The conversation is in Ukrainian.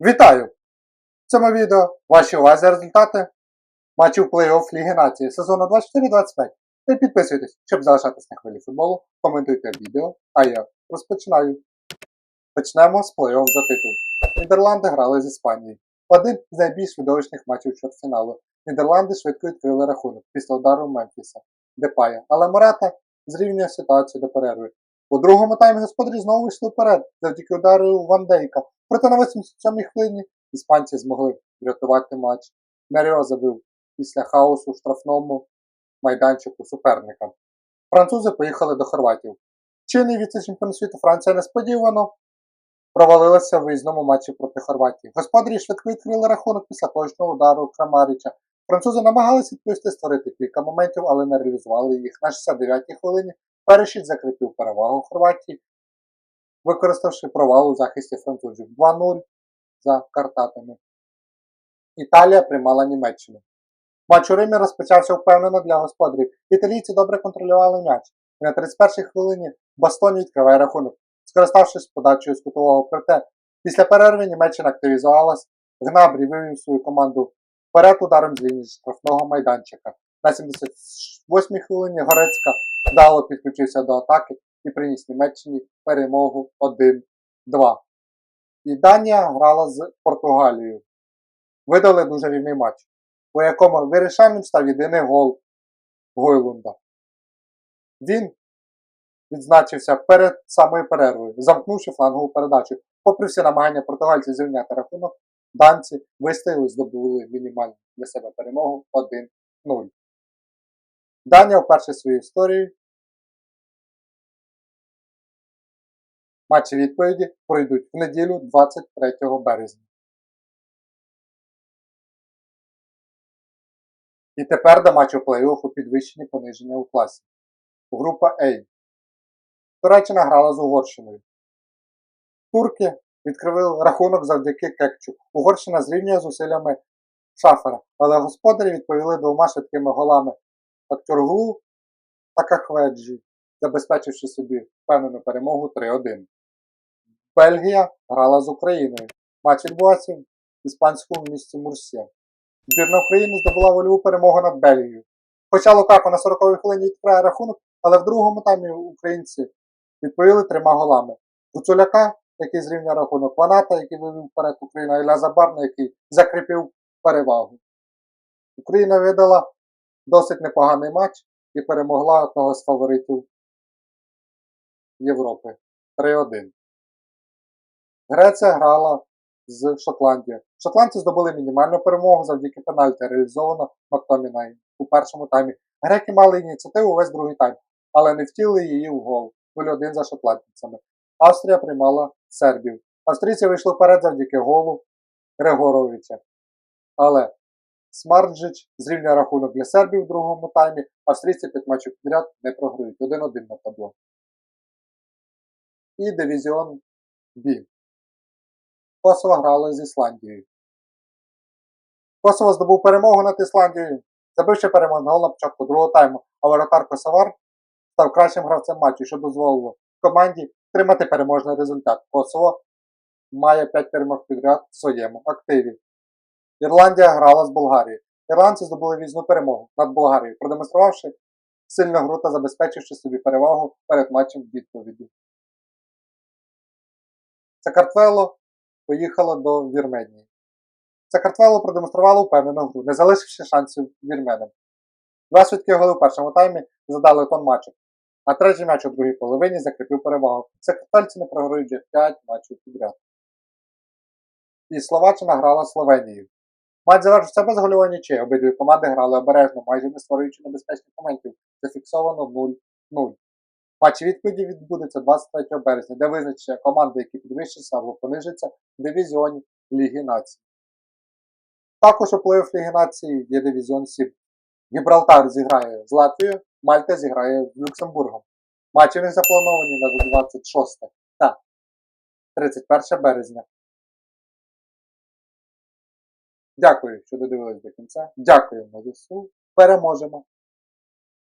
Вітаю! В цьому відео ваші увазі результати матчів плей-офф Ліги Нації сезону 24-25. Ви підписуйтесь, щоб залишатись на хвилі футболу, коментуйте відео, а я розпочинаю. Почнемо з плей-офф за титул. Нідерланди грали з Іспанією. Один з найбільш видовищних матчів чвертьфіналу. Нідерланди швидко відкрили рахунок після удару Мемфіса, Депая, але Мората зрівнює ситуацію до перерви. У другому таймі господарі знову вийшли вперед завдяки удару Ван Дейка. Проте на 87-й хвилині іспанці змогли врятувати матч. Меріо забив після хаосу в штрафному майданчику суперника. Французи поїхали до Хорватів. Чинний віце-чемпіон світу Франція несподівано провалилася в виїзному матчі проти Хорватії. Господарі швидко відкрили рахунок після точного удару Крамарича. Французи намагалися відповісти створити кілька моментів, але не реалізували їх. На 69-й хвилині Перешіт закріпив перевагу Хорватії, використавши провал у захисті французів 2-0 за картатами. Італія приймала Німеччину. Матч у Римі розпочався впевнено для господарів. Італійці добре контролювали м'яч. І на 31-й хвилині Бастон відкриває рахунок, скориставшись подачею з кутового проте. Після перерви Німеччина активізувалась, Гнабрі вивів свою команду вперед ударом з лінії штрафного майданчика. На 78-й хвилині Горецька вдало підключився до атаки і приніс Німеччині перемогу 1-2. І Данія грала з Португалією. Видали дуже рівний матч, у якому вирішальним став єдиний гол Гойлунда. Він відзначився перед самою перервою, замкнувши флангову передачу. Попри всі намагання португальців зрівняти рахунок, данці вистояли, здобули мінімальну для себе перемогу 1-0. Данія вперше в своїй історії матчі відповіді пройдуть в неділю 23 березня. І тепер до матчу плей-офф у підвищенні пониження у класі. Група А. Туреччина грала з Угорщиною. Турки відкрили рахунок завдяки Кекчу. Угорщина зрівнює зусиллями Шафера, але господарі відповіли двома швидкими голами Актюрглу та Кахведжі, забезпечивши собі впевнену перемогу 3-1. Бельгія грала з Україною. Матч відбувався в іспанському місті Мурсія. Збірна України здобула вольову перемогу над Бельгією. Хоча Лукако на 40-й хвилині відкриває рахунок, але в другому таймі українці відповіли трьома голами. Гуцуляка, який зрівняв рахунок, Ваната, який вивів вперед Україну, і Ляза Барна, який закріпив перевагу. Україна видала досить непоганий матч і перемогла одного з фаворитів Європи 3-1. Греція грала з Шотландією. Шотландці здобули мінімальну перемогу завдяки пенальті, реалізовано Мактомінай у першому таймі. Греки мали ініціативу весь другий тайм, але не втілили її в гол 0-1 за шотландцями. Австрія приймала Сербію. Австрійці вийшли вперед завдяки голу Григоровича. Але Смарджич зрівняв рахунок для Сербії в другому таймі. Австрійці 5 матчів підряд не програють. 1-1 на табло. І дивізіон Б. Косово грало з Ісландією. Косово здобув перемогу над Ісландією, забивши переможний гол на початку другого тайму, а воротар Косовар став кращим гравцем матчу, що дозволило команді отримати переможний результат. Косово має 5 перемог підряд в своєму активі. Ірландія грала з Болгарією. Ірландці здобули візну перемогу над Болгарією, продемонструвавши сильну гру та забезпечивши собі перевагу перед матчем відповіді. Сакартвело поїхало до Вірменії. Сакартвело продемонструвало впевнену гру, не залишивши шансів вірменам. Два швидкі голи в першому таймі задали тон матчу, а третій матч у другій половині закріпив перевагу. Сакартвельці не програють вже 5 матчів підряд. І Словаччина грала з Словенією. Матч завершився без гольової нічиї. Обидві команди грали обережно, майже не створюючи небезпечних моментів. Зафіксовано 0-0. Матч відповіді відбудеться 23 березня, де визначиться команди, які підвищаться або понижаться в дивізіоні Ліги Націй. Також у плей-офф Ліги Нації є дивізіон 7. Гібралтар зіграє з Латвією, Мальта зіграє з Люксембургом. Матчі у них заплановані на 26 та 31 березня. Дякую, що додивились до кінця. Дякую на ЗСУ. Переможемо!